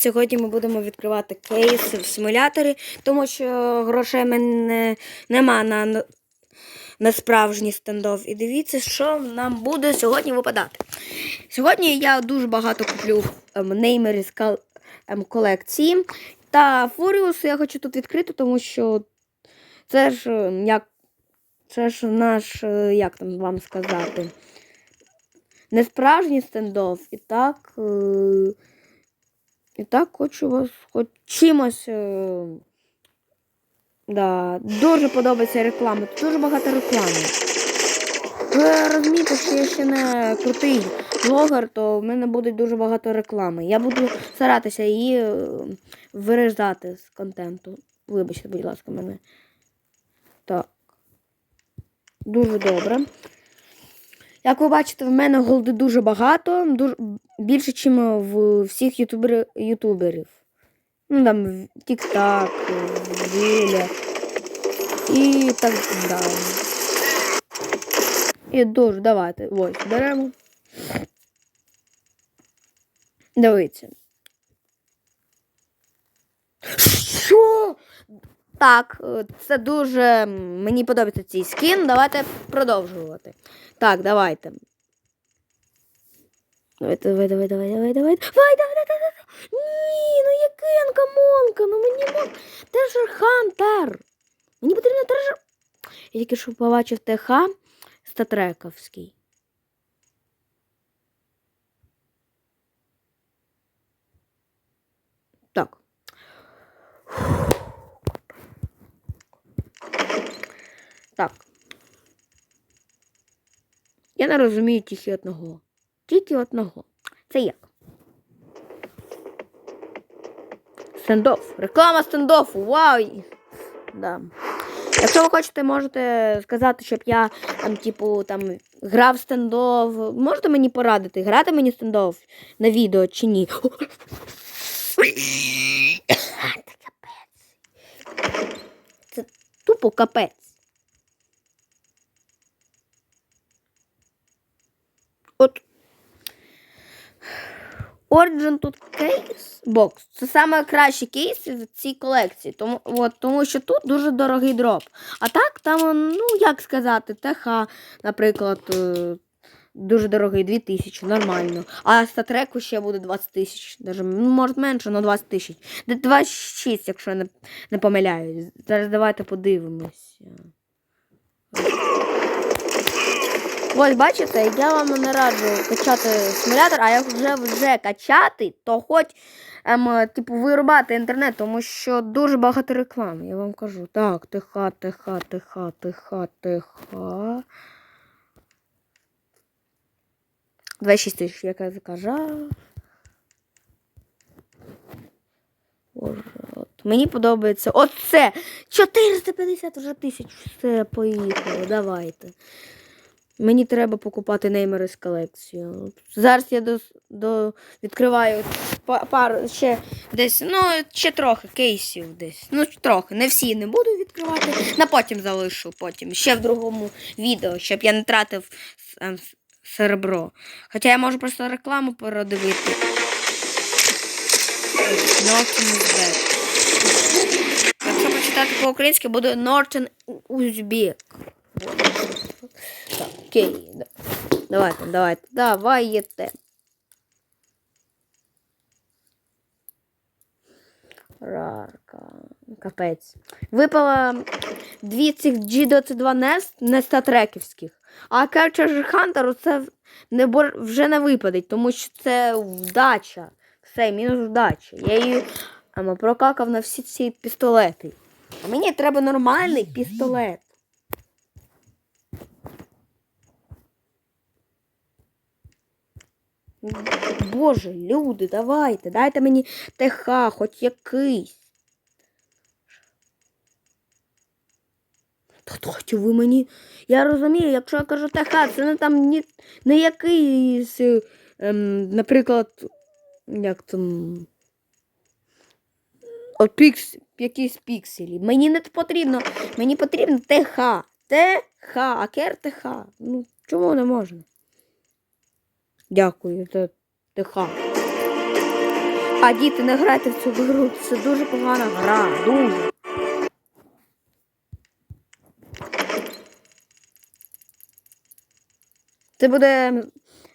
Сьогодні ми будемо відкривати кейси в симуляторі, тому що грошей мене нема на, на, справжній стендов. І дивіться, що нам буде сьогодні випадати. Сьогодні я дуже багато куплю ем, неймери з ем, колекції. Та Фуріус я хочу тут відкрити, тому що це ж ем, як. Це ж наш, е, як там вам сказати, не справжній стендов. І так. Е- і так хочу вас хоч чимось. Е... Да, дуже подобається реклама. Дуже багато реклами. Ви розумієте, що я ще не крутий блогер, то в мене буде дуже багато реклами. Я буду старатися її е, вирізати з контенту. Вибачте, будь ласка, мене. Так. Дуже добре. Як ви бачите, в мене голди дуже багато, дуже, більше, ніж в всіх ютубер, ютуберів. Ну там Тік-Так, Віля і так далі. І дуже, давайте, ось, беремо. Дивіться. Що? Так, е, це дуже мені подобається цей скін. Давайте продовжувати. Так, давайте. Давайте, давай, давай, давай, давай, давай. Давай, давай, давай, давай. Ні, ну який анкамонка, ну мені мон. Тежер Хантер. Мені потрібно тежер. Я тільки що побачив ТХ статрековський. Так. Так. Я не розумію тільки одного. Тільки одного. Це як? Стендоф. Реклама стендофу. Вау! Да. Якщо ви хочете, можете сказати, щоб я там, типу, там грав стендов. Можете мені порадити, грати мені стендов на відео чи ні? Це капець. Це тупо капець. От Origin тут кейс бокс. Це саме кращий кейс в цій колекції. Тому, от, тому що тут дуже дорогий дроп. А так, там, ну, як сказати, ТХ, наприклад, е, дуже дорогий 2000, нормально. А статреку ще буде 20 тисяч. Даже, ну, може менше, але 20 тисяч. 26, якщо я не, не помиляюсь. Зараз давайте подивимось. Ось бачите, я вам не раджу качати симулятор, а як вже вже качати, то хоч ем, типу, вирубати інтернет, тому що дуже багато реклами, я вам кажу. Так, тиха, тиха, тиха, тиха, тиха. 26 тисяч, як я от. Мені подобається. Оце! 450 вже тисяч. Все, поїхало, давайте. Мені треба покупати неймери з колекцію. Зараз я до, до відкриваю па- пару ще десь, ну, ще трохи кейсів десь. Ну, трохи. Не всі не буду відкривати. На потім залишу потім. Ще в другому відео, щоб я не тратив ем, серебро. Хоча я можу просто рекламу передивити. Якщо почитати по-українськи, буде Norton Uzbek. Так, окей. Давайте, давайте, давайте. Рарка. Капець. Випало дві цих G22 Nest не статреківських. А Catcher Hunter це не вже не випадить, тому що це вдача. Все, мінус вдача. Я її прокакав на всі ці пістолети. А мені треба нормальний пістолет. Боже, люди, давайте, дайте мені ТХ, хоч якийсь. Та дайте ви мені. Я розумію, якщо я кажу ТХ, це не там ні, не якийсь, е, ем, наприклад, як там. От пікс, якісь пікселі. Мені не потрібно. Мені потрібно ТХ. ТХ, акер ТХ. Ну, чому не можна? Дякую, це ТХ. А діти, не грайте в цю гру. Це дуже погана гра. Дуже. Це буде.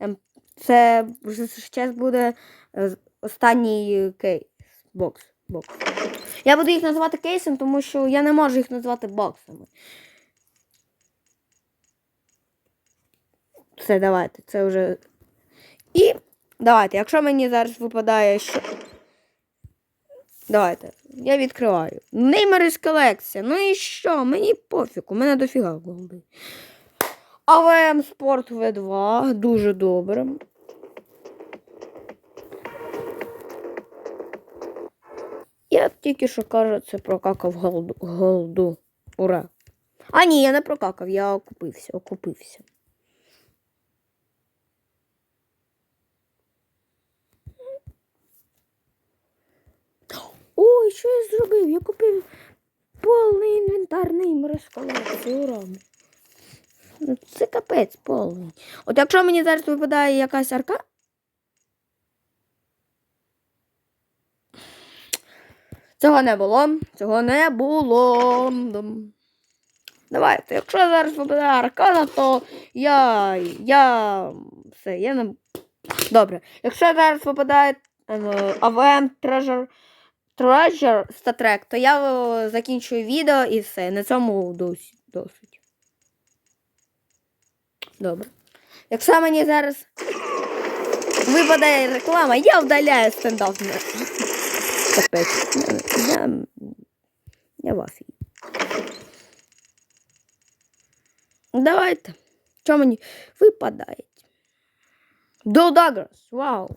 ем, Це вже зараз буде е, останній кейс. Бокс. Бокс. Я буду їх називати кейсом, тому що я не можу їх назвати боксами. Все, давайте. Це вже. І давайте, якщо мені зараз випадає що. Давайте. Я відкриваю. Неймерис колекція. Ну і що? Мені пофіг, у мене дофіга голди. АВМ Спорт В2. Дуже добре. Я тільки що кажу, це прокакав голду. голду. Ура. А ні, я не прокакав, я окупився, окупився. Що я зробив? Я купив повний інвентарний колекції. Ну, Це капець повний. От якщо мені зараз випадає якась арка. Цього не було. Цього не було. Давайте, якщо зараз випадає аркана, то я. я. все, я не. Добре. Якщо зараз випадає е, АВМ Treasure, Treasure статрек, то я закінчую відео і все. На цьому досить. Добре. Якщо мені зараз випадає реклама, я вдаляю стендап. Я, я, я в афії. Давайте. Що мені випадає? До Даграс. Вау.